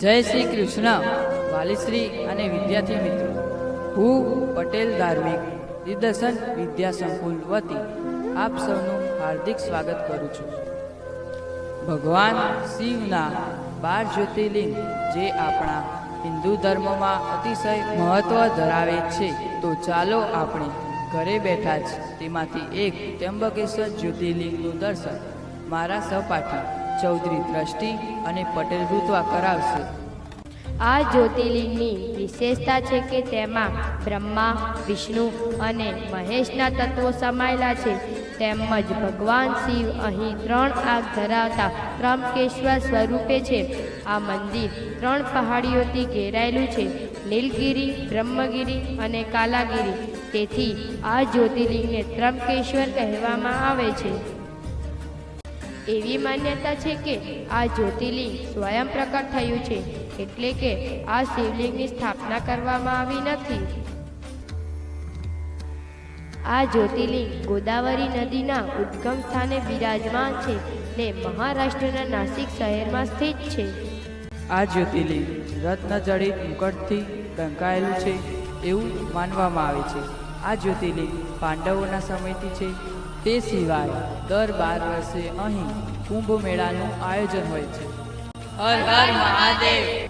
જય શ્રી કૃષ્ણ. વાલીશ્રી અને વિદ્યાર્થી મિત્રો, હું પટેલ ધાર્મિક દિગ્દર્શન વિદ્યા સંકુલ વતી આપ સૌનું હાર્દિક સ્વાગત કરું છું. ભગવાન શિવના બાર જ્યોતિર્લિંગ જે આપણા હિન્દુ ધર્મમાં અતિશય મહત્વ ધરાવે છે, તો ચાલો આપણે ઘરે બેઠા જ તેમાંથી એક ત્યંબકેશ્વર જ્યોતિર્લિંગનું દર્શન મારા સહપાઠી ચૌધરી દ્રષ્ટિ અને પટેલ ઋત્વા કરાવશે. આ જ્યોતિર્લિંગની વિશેષતા છે કે તેમાં બ્રહ્મા, વિષ્ણુ અને મહેશના તત્વો સમાયેલા છે. તેમજ ભગવાન શિવ અહીં ત્રણ આગ ધરાવતા ત્રંબકેશ્વર સ્વરૂપે છે. આ મંદિર ત્રણ પહાડીઓથી ઘેરાયેલું છે. નીલગિરી, બ્રહ્મગીરી અને કાલાગીરી. તેથી આ જ્યોતિર્લિંગને ત્રંબકેશ્વર કહેવામાં આવે છે. એવી માન્યતા છે કે આ જ્યોતિર્લિંગ સ્વયં પ્રકટ થયું છે એટલે કે આ શિવલિંગની સ્થાપના કરવામાં આવી નથી. આ જ્યોતિર્લિંગ ગોદાવરી નદીના ઉદ્ગમ સ્થાને બિરાજમાન છે ને મહારાષ્ટ્રના નાસિક શહેરમાં સ્થિત છે. આ જ્યોતિર્લિંગ રત્નજડિત મુકટથી ઢંકાયેલું છે એવું માનવામાં આવે છે. આ જ્યોતિર્લિંગ પાંડવોના સમયથી છે. તે સિવાય દર બાર વર્ષે અહીં કુંભ મેળાનું આયોજન હોય છે. હર હર મહાદેવ.